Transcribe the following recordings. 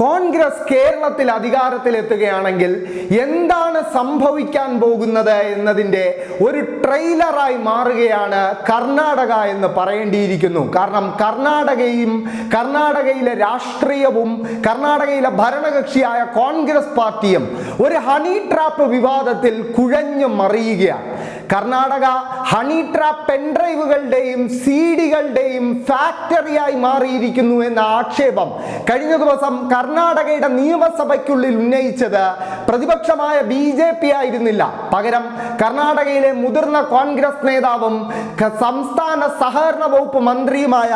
കോൺഗ്രസ് കേരളത്തിൽ അധികാരത്തിലെത്തുകയാണെങ്കിൽ എന്താണ് സംഭവിക്കാൻ പോകുന്നത് എന്നതിന്റെ ഒരു ട്രെയിലറായി മാറുകയാണ് കർണാടക എന്ന് പറയേണ്ടിയിരിക്കുന്നു. കാരണം കർണാടകയും കർണാടകയിലെ രാഷ്ട്രീയവും കർണാടകയിലെ ഭരണകക്ഷിയായ കോൺഗ്രസ് പാർട്ടിയും ഒരു ഹണി ട്രാപ്പ് വിവാദത്തിൽ കുഴഞ്ഞു മറിയുകയാണ് കർണാടക ഹണി ട്രാപ്പ് പെൻഡ്രൈവുകളുടെയും സീഡികളുടെയും ഫാക്ടറിയായി മാറിയിരിക്കുന്നു എന്ന ആക്ഷേപം കഴിഞ്ഞ ദിവസം കർണാടകയുടെ നിയമസഭയ്ക്കുള്ളിൽ ഉന്നയിച്ചത് പ്രതിപക്ഷമായ ബി ജെ പി ആയിരുന്നില്ല. പകരം കർണാടകയിലെ മുതിർന്ന കോൺഗ്രസ് നേതാവും സംസ്ഥാന സഹകരണ വകുപ്പ് മന്ത്രിയുമായ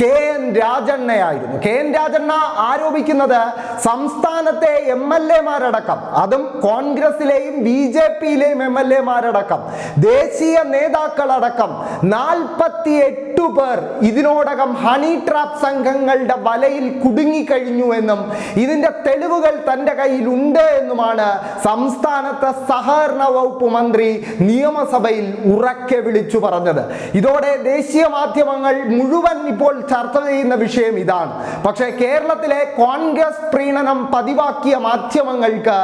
കെ എൻ രാജണ്ണയായിരുന്നു. കെ എൻ രാജണ്ണ ആരോപിക്കുന്നത് സംസ്ഥാനത്തെ എം എൽ എമാരടക്കം അതും കോൺഗ്രസിലെയും ബി ജെ പിയിലെയും എം എൽ എമാരടക്കം ദേശീയ നേതാക്കളടക്കം നാൽപ്പത്തി എട്ടു പേർ ഇതിനോടകം ഹണി ട്രാപ്പ് സംഘങ്ങളുടെ വലയിൽ കുടുങ്ങിക്കഴിഞ്ഞു എന്നും ഇതിന്റെ തെളിവുകൾ തന്റെ കയ്യിലുണ്ട് എന്നുമാണ് സംസ്ഥാനത്തെ സഹകരണ വകുപ്പ് മന്ത്രി നിയമസഭയിൽ ഉറക്കെ വിളിച്ചു പറഞ്ഞത്. ഇതോടെ ദേശീയ മാധ്യമങ്ങൾ മുഴുവൻ ഇപ്പോൾ ചർച്ച ചെയ്യുന്ന വിഷയം ഇതാണ്. പക്ഷേ കേരളത്തിലെ കോൺഗ്രസ് പ്രീണനം പതിവാക്കിയ മാധ്യമങ്ങൾക്ക്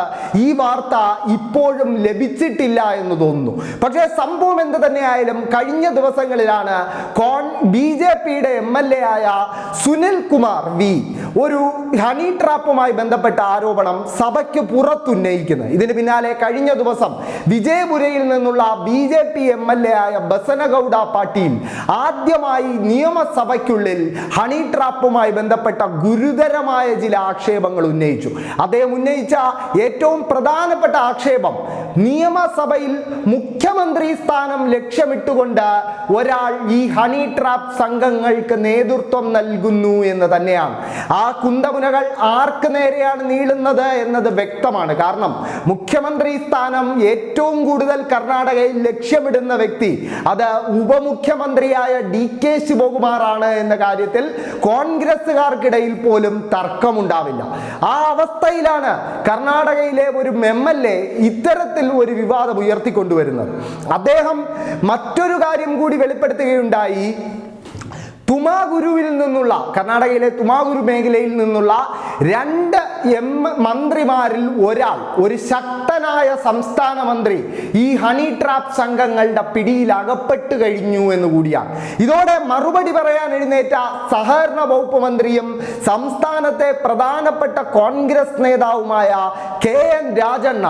ഈ വാർത്ത ഇപ്പോഴും ലഭിച്ചിട്ടില്ല എന്ന് തോന്നുന്നു. പക്ഷേ സംഭവം എന്ത് തന്നെയായാലും കഴിഞ്ഞ ദിവസങ്ങളിലാണ് കോൺ ബി ജെ പിയുടെ എം എൽ എ ആയ സുനിൽ കുമാർ വി ഒരു ഹണി ട്രാപ്പുമായി ബന്ധപ്പെട്ട ആരോപണം സഭയ്ക്ക് പുറത്തുന്നയിക്കുന്നത്. ഇതിന് പിന്നാലെ കഴിഞ്ഞ ദിവസം വിജയപുരയിൽ നിന്നുള്ള B J P M L A ആയ ബസനഗൌഡ പാട്ടീൽ ആദ്യമായി നിയമസഭയ്ക്കുള്ളിൽ ഹണി ട്രാപ്പുമായി ബന്ധപ്പെട്ട ഗുരുതരമായ ചില ആക്ഷേപങ്ങൾ ഉന്നയിച്ചു. അദ്ദേഹം ഉന്നയിച്ച ഏറ്റവും പ്രധാനപ്പെട്ട ആക്ഷേപം നിയമസഭയിൽ മുഖ്യമന്ത്രി സ്ഥാനം ലക്ഷ്യമിട്ടുകൊണ്ട് ഒരാൾ ഈ ഹണി ട്രാപ്പ് സംഘങ്ങൾക്ക് നേതൃത്വം നൽകുന്നു എന്ന് തന്നെയാണ്. ആ കുന്തമുനകൾ ആർക്ക് നേരെയാണ് നീളുന്നത് എന്നത് വ്യക്തമാണ്. കാരണം മുഖ്യമന്ത്രി സ്ഥാനം ഏറ്റവും കൂടുതൽ കർണാടകയിൽ ലക്ഷ്യമിടുന്ന വ്യക്തി അത് ഉപമുഖ്യമന്ത്രിയായ ഡി കെ ശിവകുമാറാണ് എന്ന കാര്യത്തിൽ കോൺഗ്രസ്സുകാർക്കിടയിൽ പോലും തർക്കമുണ്ടാവില്ല. ആ അവസ്ഥയിലാണ് കർണാടകയിലെ ഒരു എം എൽ എ ഇത്തരത്തിൽ ഒരു വിവാദം ഉയർത്തിക്കൊണ്ടുവരുന്നത്. അദ്ദേഹം മറ്റൊരു കാര്യം കൂടി വെളിപ്പെടുത്തുകയുണ്ടായി. തുമാഗുരുവിൽ നിന്നുള്ള കർണാടകയിലെ തുമാഗുരു മേഖലയിൽ നിന്നുള്ള രണ്ട് എം മന്ത്രിമാരിൽ ഒരാൾ ഒരു ശക്തനായ സംസ്ഥാന മന്ത്രി ഈ ഹണി ട്രാപ്പ് സംഘങ്ങളുടെ പിടിയിൽ അകപ്പെട്ടു കഴിഞ്ഞു എന്ന് കൂടിയാണ്. ഇതോടെ മറുപടി പറയാൻ എഴുന്നേറ്റ സഹകരണ വകുപ്പ് മന്ത്രിയും സംസ്ഥാനത്തെ പ്രധാനപ്പെട്ട കോൺഗ്രസ് നേതാവുമായ കെ എൻ രാജണ്ണ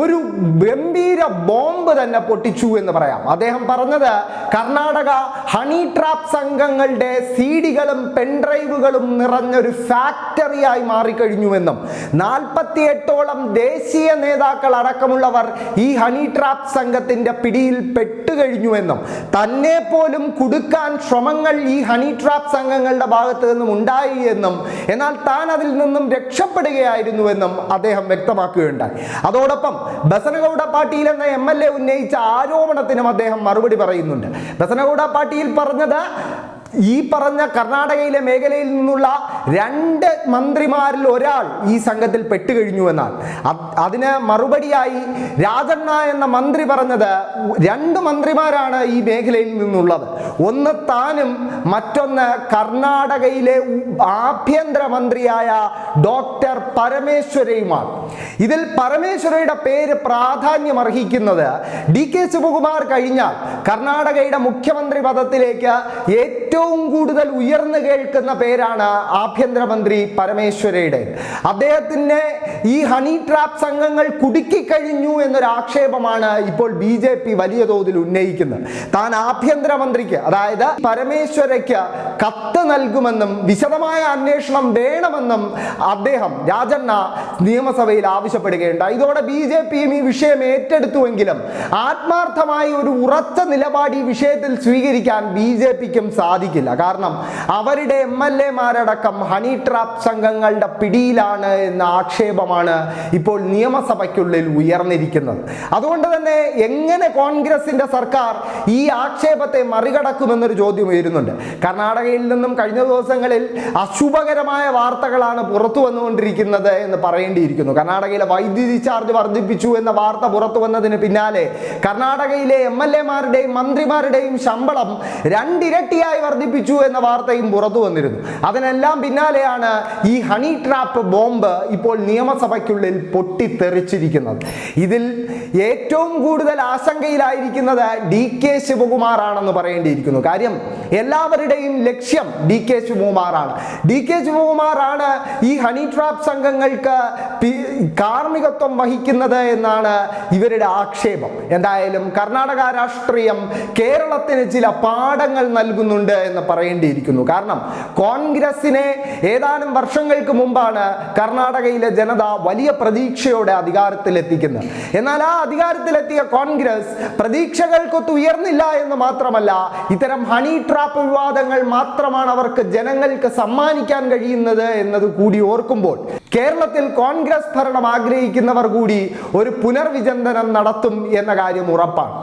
ഒരു ഗംഭീര ബോംബ് തന്നെ പൊട്ടിച്ചു എന്ന് പറയാം. അദ്ദേഹം പറഞ്ഞത് കർണാടക ഹണി ട്രാപ്പ് സംഘങ്ങളുടെ സീഡികളും പെൻഡ്രൈവുകളും നിറഞ്ഞൊരു ഫാക്ടറിയായി മാറിക്കഴിഞ്ഞുവെന്നും നാൽപ്പത്തി എട്ടോളം ദേശീയ നേതാക്കൾ അടക്കമുള്ളവർ ഈ ഹണി ട്രാപ്പ് സംഘത്തിന്റെ പിടിയിൽ പെട്ടുകഴിഞ്ഞുവെന്നും തന്നെ പോലും കുടുക്കാൻ ശ്രമങ്ങൾ ഈ ഹണി ട്രാപ്പ് സംഘങ്ങളുടെ ഭാഗത്ത് നിന്നും ഉണ്ടായി എന്നും എന്നാൽ താൻ അതിൽ നിന്നും രക്ഷപ്പെടുകയായിരുന്നുവെന്നും അദ്ദേഹം വ്യക്തമാക്കുകയുണ്ടായി. അതോടൊപ്പം ബസനഗൌഡ പാട്ടീൽ എന്ന എം എൽ എ ഉന്നയിച്ച ആരോപണത്തിനും അദ്ദേഹം മറുപടി പറയുന്നുണ്ട്. ബസനഗൌഡ പാട്ടീൽ പറഞ്ഞത് ഈ പറഞ്ഞ കർണാടകയിലെ മേഖലയിൽ നിന്നുള്ള രണ്ട് മന്ത്രിമാരിൽ ഒരാൾ ഈ സംഘത്തിൽ പെട്ടുകഴിഞ്ഞു എന്നാണ് അത് അതിന് മറുപടിയായി രാജണ്ണ എന്ന മന്ത്രി പറഞ്ഞത് രണ്ട് മന്ത്രിമാരാണ് ഈ മേഖലയിൽ നിന്നുള്ളത്. ഒന്ന് താനും മറ്റൊന്ന് കർണാടകയിലെ ആഭ്യന്തര മന്ത്രിയായ ഡോക്ടർ പരമേശ്വരയുമാണ്. ഇതിൽ പരമേശ്വരയുടെ പേര് പ്രാധാന്യം അർഹിക്കുന്നത് ഡി കെ ശിവകുമാർ കഴിഞ്ഞാൽ കർണാടകയുടെ മുഖ്യമന്ത്രി പദത്തിലേക്ക് ഏറ്റവും കൂടുതൽ ഉയർന്നു കേൾക്കുന്ന പേരാണ് ആഭ്യന്തരമന്ത്രി പരമേശ്വരയുടെ. അദ്ദേഹത്തിന് ഈ ഹണി ട്രാപ്പ് സംഘങ്ങൾ കുടുക്കിക്കഴിഞ്ഞു എന്നൊരു ആക്ഷേപമാണ് ഇപ്പോൾ ബി ജെ പി വലിയ തോതിൽ ഉന്നയിക്കുന്നത്. താൻ ആഭ്യന്തരമന്ത്രിക്ക് അതായത് പരമേശ്വരയ്ക്ക് കത്ത് നൽകുമെന്നും വിശദമായ അന്വേഷണം വേണമെന്നും അദ്ദേഹം രാജണ്ണ നിയമസഭയിൽ ആവശ്യപ്പെടുകയുണ്ടായി. ഇതോടെ ബി ജെ പിയും ഈ വിഷയം ഏറ്റെടുത്തുവെങ്കിലും ആത്മാർത്ഥമായി ഒരു ഉറച്ച നിലപാട് ഈ വിഷയത്തിൽ സ്വീകരിക്കാൻ ബി ജെ പിക്കും സാധിക്കില്ല. കാരണം അവരുടെ എം എൽ എമാരടക്കം ഹണി ട്രാപ്പ് സംഘങ്ങളുടെ പിടിയിലാണ് എന്ന ആക്ഷേപമാണ് ഇപ്പോൾ നിയമസഭയ്ക്കുള്ളിൽ ഉയർന്നിരിക്കുന്നത്. അതുകൊണ്ട് തന്നെ എങ്ങനെ കോൺഗ്രസിന്റെ സർക്കാർ ഈ ആക്ഷേപത്തെ മറികടക്കുമെന്നൊരു ചോദ്യം ഉയരുന്നുണ്ട്. കർണാടകയിൽ നിന്നും കഴിഞ്ഞ ദിവസങ്ങളിൽ അശുഭകരമായ വാർത്തകളാണ് പുറത്തു വന്നുകൊണ്ടിരിക്കുന്നത് എന്ന് പറയേണ്ടി പറയേണ്ടിയിരിക്കുന്നു. കർണാടകയിലെ വൈദ്യുതി ചാർജ് വർദ്ധിപ്പിച്ചു എന്ന വാർത്ത പുറത്തു വന്നതിന് പിന്നാലെ കർണാടകയിലെ എം എൽ എമാരുടെയും മന്ത്രിമാരുടെയും ശമ്പളം രണ്ടിരട്ടിയായി വർദ്ധിപ്പിച്ചു എന്ന വാർത്തയും പുറത്തു വന്നിരുന്നു. അതിനെല്ലാം പിന്നാലെയാണ് ഈ ഹണി ട്രാപ്പ് ബോംബ് ഇപ്പോൾ നിയമസഭയ്ക്കുള്ളിൽ പൊട്ടിത്തെറിച്ചിരിക്കുന്നത്. ഇതിൽ ഏറ്റവും കൂടുതൽ ആശങ്കയിലായിരിക്കുന്നത് ഡി കെ ശിവകുമാറാണെന്ന് പറയേണ്ടിയിരിക്കുന്നു. കാര്യം എല്ലാവരുടെയും ലക്ഷ്യം ഡി കെ ശിവകുമാറാണ്. ഡി കെ ശിവകുമാറാണ് ഈ ഹണി ട്രാപ്പ് സംഘങ്ങൾക്ക് കാർമ്മികത്വം വഹിക്കുന്നത് എന്നാണ് ഇവരുടെ ആക്ഷേപം. എന്തായാലും കർണാടക രാഷ്ട്രീയം കേരളത്തിന് ചില പാഠങ്ങൾ നൽകുന്നുണ്ട് എന്ന് പറയേണ്ടിയിരിക്കുന്നു. കാരണം കോൺഗ്രസിനെ ഏതാനും വർഷങ്ങൾക്ക് മുമ്പാണ് കർണാടകയിലെ ജനത വലിയ പ്രതീക്ഷയോടെ അധികാരത്തിലെത്തിക്കുന്നത്. എന്നാൽ ആ അധികാരത്തിലെത്തിയ കോൺഗ്രസ് പ്രതീക്ഷകൾക്കൊത്ത് ഉയർന്നില്ല എന്ന് മാത്രമല്ല ഇത്തരം ഹണി ട്രാപ്പ് വിവാദങ്ങൾ മാത്രമാണ് അവർക്ക് ജനങ്ങൾക്ക് സമ്മാനിക്കാൻ കഴിയുന്നത് എന്നത് കൂടി ഓർക്കുമ്പോൾ കേരളത്തിൽ കോൺഗ്രസ് ഭരണം ആഗ്രഹിക്കുന്നവർ കൂടി ഒരു പുനർവിചിന്തനം നടത്തും എന്ന കാര്യം ഉറപ്പാണ്.